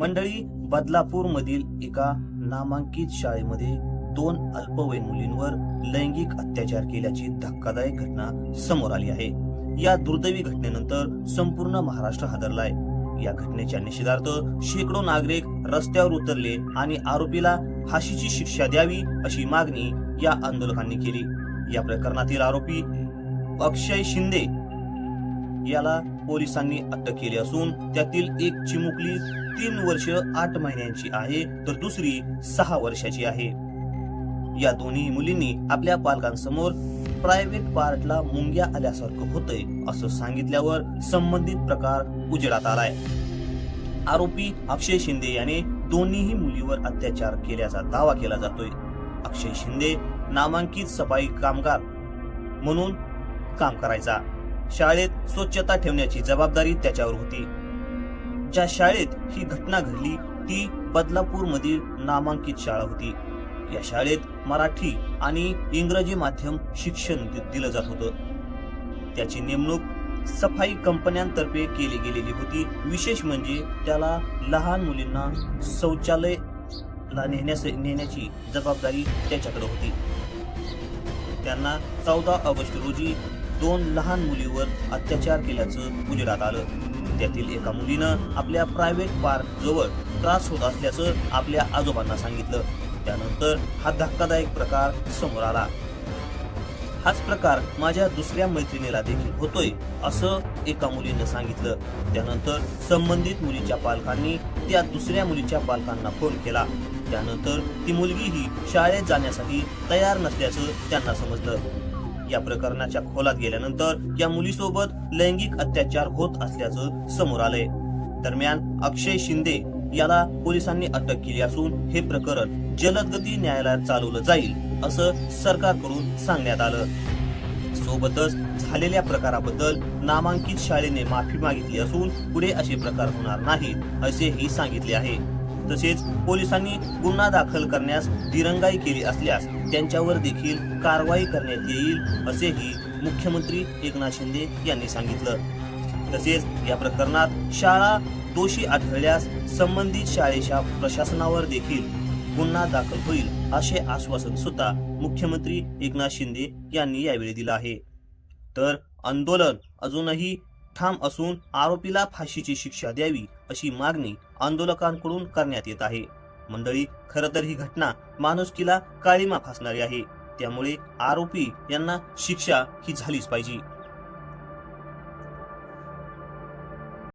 मंडळी बदलापूर मधील एका नामांकित शाळेमध्ये दोन अल्पवयीन मुलींवर लैंगिक अत्याचार केल्याची धक्कादायक घटना समोर आली आहे. या दुर्दैवी घटनेनंतर संपूर्ण महाराष्ट्र हादरलाय. या घटनेच्या निषेधार्थ शेकडो नागरिक रस्त्यावर उतरले आणि आरोपीला फाशीची शिक्षा द्यावी अशी मागणी या आंदोलकांनी केली. या प्रकरणातील आरोपी अक्षय शिंदे याला पोलिसांनी अटक केली असून त्यातील एक चिमुकली तीन वर्ष आठ महिन्यांची आहे तर दुसरी सहा वर्षाची आहे. या दोन्ही मुलींनी आपल्या पालकांसमोर प्रायव्हेट पार्टला मुंग्या आल्यासारखं होतंय असं सांगितल्यावर संबंधित प्रकार उजेडात आलाय. आरोपी अक्षय शिंदे याने दोन्हीही मुलीवर अत्याचार केल्याचा दावा केला जातोय. अक्षय शिंदे नामांकित सफाई कामगार म्हणून काम करायचा. शाळेत स्वच्छता ठेवण्याची जबाबदारी त्याच्यावर होती. ज्या शाळेत ही घटना घडली ती बदलापूर मधील नामांकित शाळा होती. या शाळेत मराठी आणि इंग्रजी माध्यम शिक्षण दि- दिलं जात होतं. त्याची नेमणूक सफाई कंपन्यांतर्फे केली गेलेली होती. विशेष म्हणजे त्याला लहान मुलींना शौचालयला नेण्यास नेण्याची जबाबदारी त्याच्याकडे होती. त्यांना चौदा ऑगस्ट रोजी दोन लहान मुलीवर अत्याचार केल्याचं उजेडात आलं. त्यातील एका मुलीनं आपल्या प्रायव्हेट पार्क जवळ त्रास होत असल्याचं आपल्या आजोबांना सांगितलं. त्यानंतर हा धक्कादायक प्रकार समोर आला. हाच प्रकार माझ्या दुसऱ्या मैत्रिणीला देखील होतोय असं एका मुलीनं सांगितलं. त्यानंतर संबंधित मुलीच्या पालकांनी त्या दुसऱ्या मुलीच्या पालकांना फोन केला. त्यानंतर ती मुलगी ही शाळेत जाण्यासाठी तयार नसल्याचं त्यांना समजलं. या प्रकरणाच्या खोलात गेल्यानंतर या मुलीसोबत लैंगिक अत्याचार होत असल्याचं समोर आलंय. दरम्यान अक्षय शिंदे याला पोलिसांनी अटक केली असून हे प्रकरण जलदगती न्यायालयात चालवलं जाईल असं सरकारकडून सांगण्यात आलं. सोबतच झालेल्या प्रकाराबद्दल नामांकित शाळेने माफी मागितली असून पुढे असे प्रकार होणार नाहीत असेही सांगितले आहे. तसेच पोलिसांनी गुन्हा दाखल करण्यास दिरंगाई केली असल्यास त्यांच्यावर देखील कारवाई करण्यात येईल असेही मुख्यमंत्री एकनाथ शिंदे यांनी सांगितलं. तसेच या प्रकरणात शाळा दोषी आढळल्यास संबंधित शाळेच्या प्रशासनावर देखील गुन्हा दाखल होईल असे आश्वासन सुद्धा मुख्यमंत्री एकनाथ शिंदे यांनी यावेळी दिलं आहे. तर आंदोलन अजूनही ठाम असून आरोपीला फाशीची शिक्षा द्यावी अशी मागणी आंदोलकांकडून करण्यात येत आहे. मंडळी खरं तर ही घटना माणुसकीला काळीमा फासणारी आहे. त्यामुळे आरोपी यांना शिक्षा ही झालीच पाहिजे.